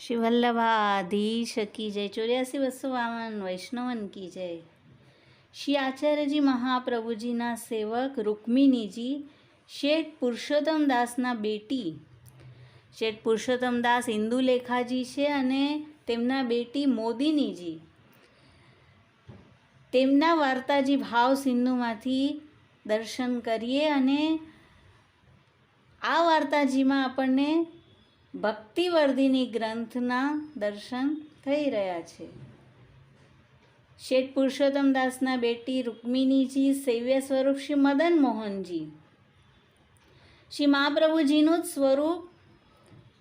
શ્રી વલ્લભાધીશ કી જય ચોર્યાસી બસો વામન વૈષ્ણવન કી જય શ્રી આચાર્યજી મહાપ્રભુજીના સેવક રૂકમિનીજી શેઠ પુરુષોત્તમ દાસના બેટી શેઠ પુરુષોત્તમ દાસ હિન્દુ લેખાજી છે અને તેમના બેટી મોદીનીજી. તેમના વાર્તાજી ભાવ સિંધુમાંથી દર્શન કરીએ અને આ વાર્તાજીમાં આપણને ભક્તિવર્ધિની ગ્રંથના દર્શન થઈ રહ્યા છે. શેઠ પુરુષોત્તમ દાસના બેટી રૂકમિનીજી સૈવ્ય સ્વરૂપ શ્રી મદન મોહનજી. શ્રી મહાપ્રભુજીનું જ સ્વરૂપ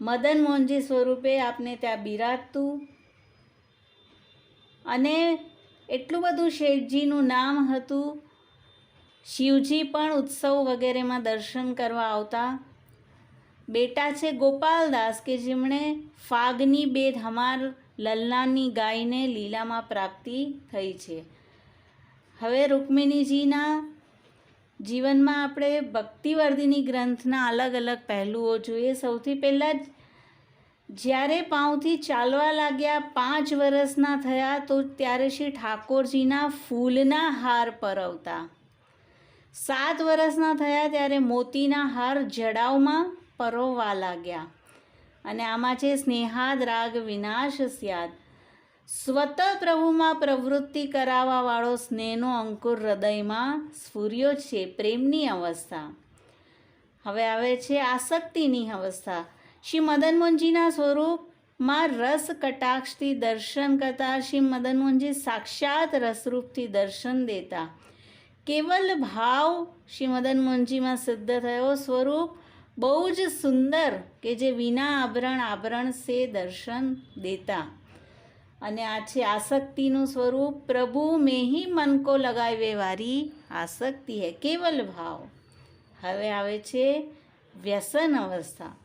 મદન મોહનજી સ્વરૂપે આપને ત્યાં બિરાજતું. અને એટલું બધું શેઠજીનું નામ હતું. શિવજી પણ ઉત્સવ વગેરેમાં દર્શન કરવા આવતા. બેટા છે ગોપાલદાસ કે જેમણે ફાગની બે ધમાર લલ્લાની ગાયને લીલામાં પ્રાપ્તિ થઈ છે. હવે રૂકમિણીજીના જીવનમાં આપણે ભક્તિવર્ધિની ગ્રંથના અલગ અલગ પહેલુઓ જોઈએ. સૌથી પહેલાં જ જ્યારે પાંવથી ચાલવા લાગ્યા પાંચ વર્ષના થયા તો ત્યારે શ્રી ઠાકોરજીના ફૂલના હાર પરવતા. સાત વર્ષના થયા ત્યારે મોતીના હાર જડાવમાં પરોવવા લાગ્યા અને આમાં છે, સ્નેહાદ, રાગ, વિનાશ, સ્યાદ. સ્વત પ્રભુમાં પ્રવૃત્તિ કરાવવાવાળો સ્નેહનો અંકુર હૃદયમાં સ્ફૂર્યો છે, પ્રેમની અવસ્થા. હવે આવે છે, આસક્તિની અવસ્થા. શ્રી મદન મુંજીના સ્વરૂપમાં રસ કટાક્ષથી દર્શન કરતા શ્રી મદન મુંજી સાક્ષાત રસરૂપથી દર્શન દેતા. કેવલ ભાવ શ્રી મદન મુંજીમાં સિદ્ધ થયો, સ્વરૂપ બહુ જ સુંદર કે જે વિના આભરણ આભરણ સે દર્શન દેતા. અને આ છે આસક્તિનું સ્વરૂપ. પ્રભુ મેહી મન કો લગાવે વારી આસક્તિ હે, કેવલ ભાવ. હવે આવે છે વ્યસન અવસ્થા.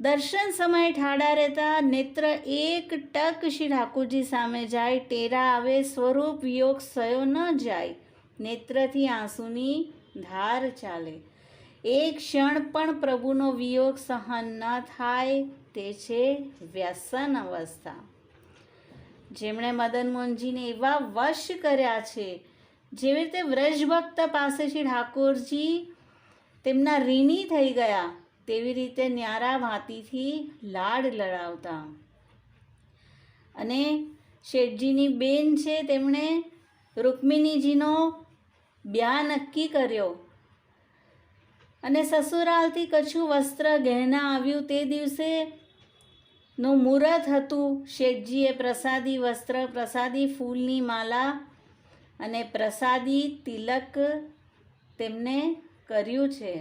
દર્શન સમયે ઠાડા રહેતા, નેત્ર એક ટક શ્રી ઠાકુરજી સામે જાય, ટેરા આવે, સ્વરૂપ વિયોગ સયો ન જાય, નેત્રથી આંસુની ધાર ચાલે. એક ક્ષણ પણ પ્રભુનો વિયોગ સહન ન થાય તે છે વ્યસન અવસ્થા. જેમણે મદન મોહનજીને એવા વશ કર્યા છે, જેવી રીતે વ્રજભક્ત પાસેથી ઠાકોરજી તેમના ઋણી થઈ ગયા, તેવી રીતે ન્યારા ભાતીથી લાડ લડાવતા. અને શેઠજીની બેન છે, તેમણે રૂકમિનીજીનો બ્યા નક્કી કર્યો. અને સસુરાલથી કછું વસ્ત્ર ગહેના આવ્યું તે દિવસે નું મુહૂર્ત હતું. શેઠજીએ પ્રસાદી વસ્ત્ર, પ્રસાદી ફૂલની માલા અને પ્રસાદી તિલક તેમને કર્યું છે.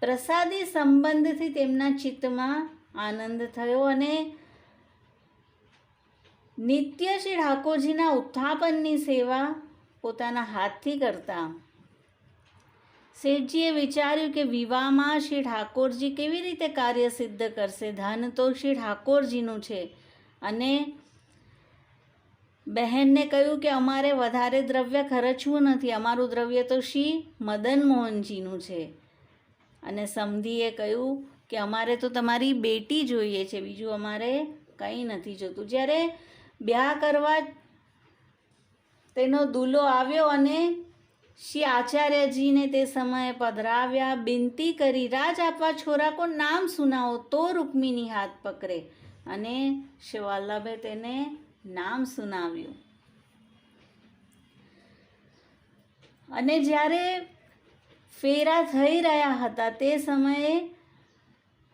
પ્રસાદી સંબંધથી તેમના ચિત્તમાં આનંદ થયો અને નિત્ય શ્રી ઠાકોરજીના ઉત્થાપનની સેવા પોતાના હાથથી કરતા શેઠજીએ વિચાર્યું કે વિવાહમાં શ્રી ઠાકોરજી કેવી રીતે કાર્ય સિદ્ધ કરશે? ધન તો શ્રી ઠાકોરજીનું છે. અને બહેનને કહ્યું કે અમારે વધારે દ્રવ્ય ખર્ચવું નથી. અમારું દ્રવ્ય તો શ્રી મદન મોહનજીનું છે. અને સમધીએ કહ્યું કે અમારે તો તમારી બેટી જોઈએ છે. બીજું અમારે કંઈ નથી જોતું. જ્યારે બ્યાહ કરવા તેનો દુલો આવ્યો અને શ્રી આચાર્યજીને તે સમયે પધરાવ્યા, બિનતી કરી રાજ આપવા છોરાકો નામ સુનાવો, તો રૂકમિની હાથ પકડે અને શ્રી વલ્લભે તેને નામ સુનાવ્યું. અને જ્યારે ફેરા થઈ રહ્યા હતા, તે સમયે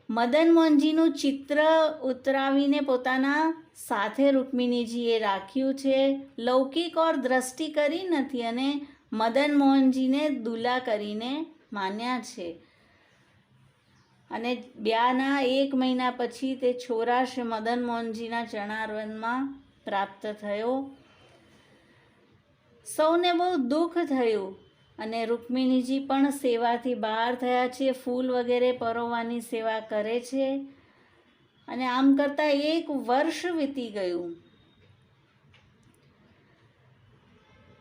મદન મોહનજીનું ચિત્ર ઉતરાવીને પોતાના સાથે રૂકમિનીજીએ રાખ્યું છે, લૌકિક ઓર દ્રષ્ટિ કરી નથી અને મદન મોહનજીને દુલા કરીને માન્યા છે. અને બ્યાના એક મહિના પછી તે છોરા શ્રી મદન મોહનજીના ચણારવનમાં પ્રાપ્ત થયો. સૌને બહુ દુઃખ થયું અને રૂકમિણીજી પણ સેવાથી બહાર થયા છે, ફૂલ વગેરે પરોવાની સેવા કરે છે. અને આમ કરતાં એક વર્ષ વીતી ગયું.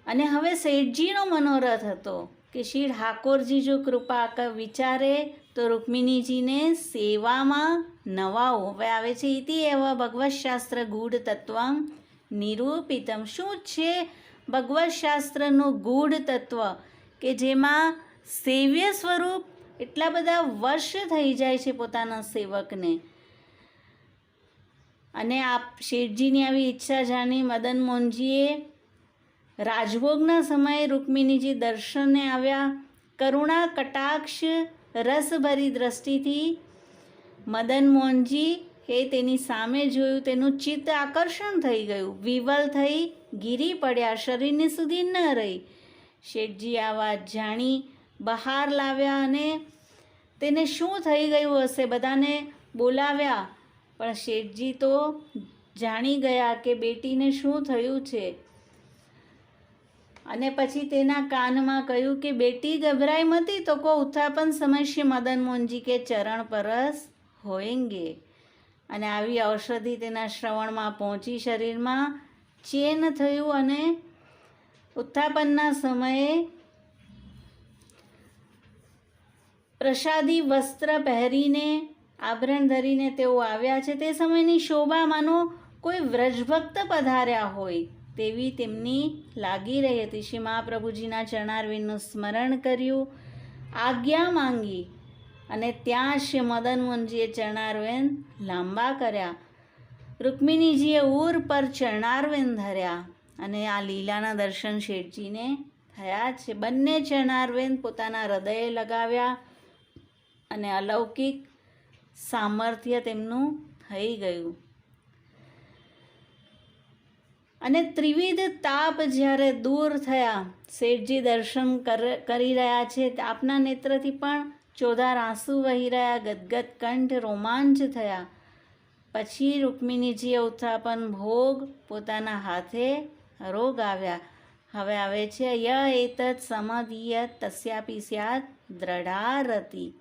અને હવે શેઠજીનો મનોરથ હતો કે શ્રી ઠાકોરજી જો કૃપા વિચારે તો રૂકમિનીજીને સેવામાં નવા હવે આવે છે. ઇતિ એવા ભગવતશાસ્ત્ર ગૂઢ તત્વમ નિરૂપિતમ. શું છે ભગવતશાસ્ત્રનું ગૂઢ તત્વ? કે જેમાં સેવ્ય સ્વરૂપ એટલા બધા વર્ષ થઈ જાય છે પોતાના સેવકને. અને આ શેઠજીની આવી ઈચ્છા જાણી મદન મોહનજીએ રાજભોગના સમયે રૂકમિનીજી દર્શને આવ્યા. કરુણા, કટાક્ષ, રસભરી દ્રષ્ટિથી મદન મોહનજી એ તેની સામે જોયું. તેનું ચિત્ત આકર્ષણ થઈ ગયું. વિવલ થઈ ગીરી પડ્યા. શરીરને સુધી ન રહી. શેઠજી આ વાત જાણી બહાર લાવ્યા અને તેને શું થઈ ગયું હશે બધાને બોલાવ્યા. પણ શેઠજી તો જાણી ગયા કે બેટીને શું થયું છે. અને પછી તેના કાનમાં કહ્યું કે, બેટી ગભરાઈ મતી તો કો ઉત્થાપન સમયશે મદન મોહનજી કે ચરણ પરસ હોયંગે. અને આવી ઔષધિ તેના શ્રવણમાં પહોંચી શરીરમાં, ચેન થયું અને ઉત્થાપનના સમયે પ્રસાદી વસ્ત્ર પહેરીને આભરણ ધરીને તેઓ આવ્યા છે. તે સમયની શોભામાંનો કોઈ વ્રજભક્ત પધાર્યા હોય. તેવી તેમની લાગી રહી હતી. શ્રી મહાપ્રભુજીના ચરણારવિંદનું સ્મરણ કર્યું, આજ્ઞા માંગી અને ત્યાં શ્રી મદન મોહનજીએ ચરણારવિંદ લાંબા કર્યા. રૂકમિણીજીએ ઉર પર ચરણારવિંદ ધર્યા અને આ લીલાના દર્શન શેઠજીને થયા છે. બંને ચરણારવિંદ પોતાના હૃદયે લગાવ્યા અને અલૌકિક સામર્થ્ય તેમનું થઈ ગયું. અને ત્રિવિધ તાપ જ્યારે દૂર થયા, શેઠજી દર્શન કર- રહ્યા છે આપના નેત્રથી પણ ચોધાર આંસુ વહી રહ્યા, ગદગદ કંઠ રોમાંચ થયા. પછી રૂકમિણીજીએ ઉત્થાપન ભોગ પોતાના હાથે રોગ આવ્યા. હવે આવે છે ય એતત સમધિય તસ્યાપી સ્યાદ દ્રઢારતી.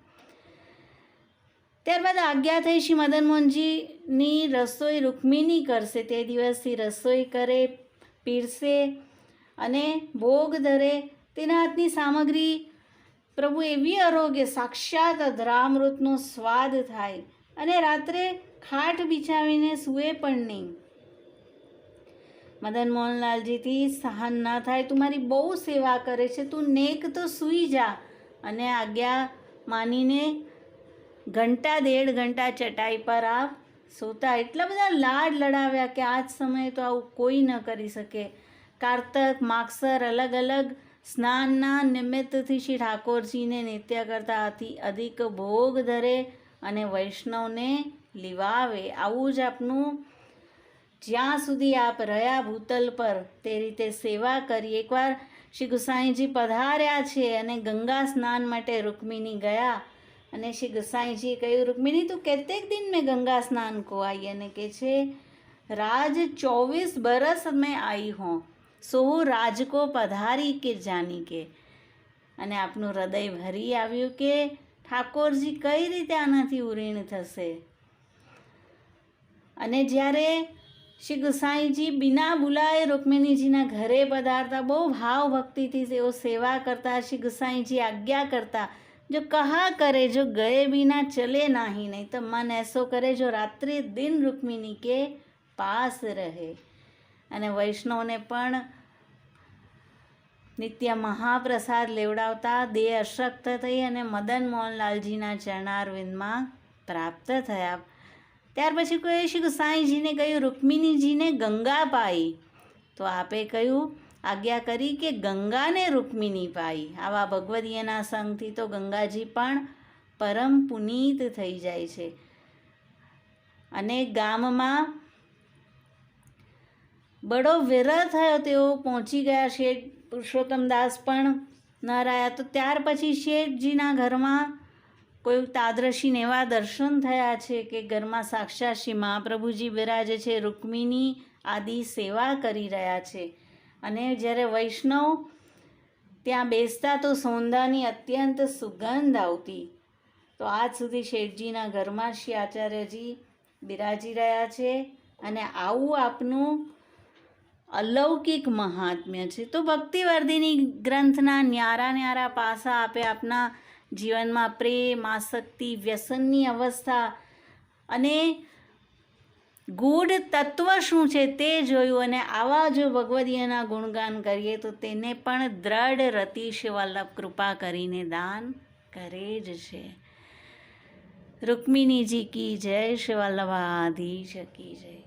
ત્યારબાદ આજ્ઞા થઈ શ્રી મદન મોહનજીની રસોઈ રૂકમિની કરશે. તે દિવસથી રસોઈ કરે, પીરસે અને ભોગ ધરે. તેના હાથની સામગ્રી પ્રભુ એવી આરોગ્ય સાક્ષાત અધરામૃતનો સ્વાદ થાય અને રાત્રે ખાટ બિછાવીને સૂએ પણ નહીં. મદન મોહનલાલજીથી સહન ના થાય. તું મારી બહુ સેવા કરે છે. તું નેક તો સૂઈ જા અને આજ્ઞા માનીને ઘંટા, દેઢ ઘંટા ચટાઈ પર આપ સૂતા એટલા બધા લાડ લડાવ્યા કે આજ સમયે તો આવું કોઈ ન કરી શકે. કારતક, માગસર અલગ અલગ સ્નાનના નિમિત્તથી શ્રી ઠાકોરજીને નિત્ય કરતા અતિ અધિક ભોગ ધરે અને વૈષ્ણવને લીવાવે. આવું જ આપનું જ્યાં સુધી આપ રહ્યા ભૂતલ પર તે રીતે સેવા કરી. એકવાર શ્રી ગુસાઈજી પધાર્યા છે અને ગંગા સ્નાન માટે રૂકમિની ગયા. અને શ્રી ગસાઈજી કહ્યું, રુક્મિણી, તું કેતેક દિન મેં ગંગા સ્નાન કો आई અને કે છે, રાજ ચોવીસ બરસ મેં આવી હોં, સો રાજકો પધારી કે જાની કે. અને આપનું હૃદય ભરી આવ્યું કે, ઠાકોરજી કઈ રીતે આનાથી ઉરીણ થશે? અને જ્યારે શ્રી ગુસાઈજી બિના બોલાએ રુક્મિણીજીના ઘરે પધારતા, બહુ ભાવ ભક્તિથી તેઓ સેવા કરતા, શ્રી ગુસાઈજી આજ્ઞા કરતા જો કહા કરે, જો ગયે વિના ચલે નહીં નહીં તો મન એસો કરે જો રાત્રે દિન રૂકમિની કે પાસ રહે. અને વૈષ્ણવને પણ નિત્ય મહાપ્રસાદ લેવડાવતા દેહ અશક્ત થઈ અને મદન મોહનલાલજીના ચરણારવિંદમાં પ્રાપ્ત થયા. ત્યાર પછી કહે છે કે સાંઈજીને કહ્યું રૂકમિનીજીને ગંગા પાઈ. તો આપે કહ્યું આજ્ઞા કરી કે ગંગાને રૂકમિની પાઈ. આવા ભગવદીયના સંગથી તો ગંગાજી પણ પરમ પુનીત થઈ જાય છે. અને ગામમાં બડો વિરહ થયો, તેઓ પહોંચી ગયા. શેઠ પુરુષોત્તમદાસ પણ ન રહ્યા. તો ત્યાર પછી શેઠજીના ઘરમાં કોઈ તાદ્રશીને એવા દર્શન થયા છે કે ઘરમાં સાક્ષાત શ્રી મહાપ્રભુજી બિરાજે છે રૂકમિની આદિ સેવા કરી રહ્યા છે. અને જ્યારે વૈષ્ણવ ત્યાં બેસતા તો સોંદાની અત્યંત સુગંધ આવતી. તો આજ સુધી શેઠજીના ઘરમાં શ્રી આચાર્યજી બિરાજી રહ્યા છે અને આવું આપનું અલૌકિક મહાત્મ્ય છે. તો ભક્તિવર્ધિની ગ્રંથના ન્યારા ન્યારા પાસા આપે આપના જીવનમાં પ્રેમ, આસક્તિ, વ્યસનની અવસ્થા અને ગૂઢ તત્વ શું છે તે જોયું અને આવા જો ભગવદીયના ગુણગાન કરીએ તો તેને પણ દ્રઢ રતિશ વલ્લભ કૃપા કરીને દાન કરે જ છે. રૂકમિણીજી કી જય શ્રી વલ્લભાધીશ કી જય.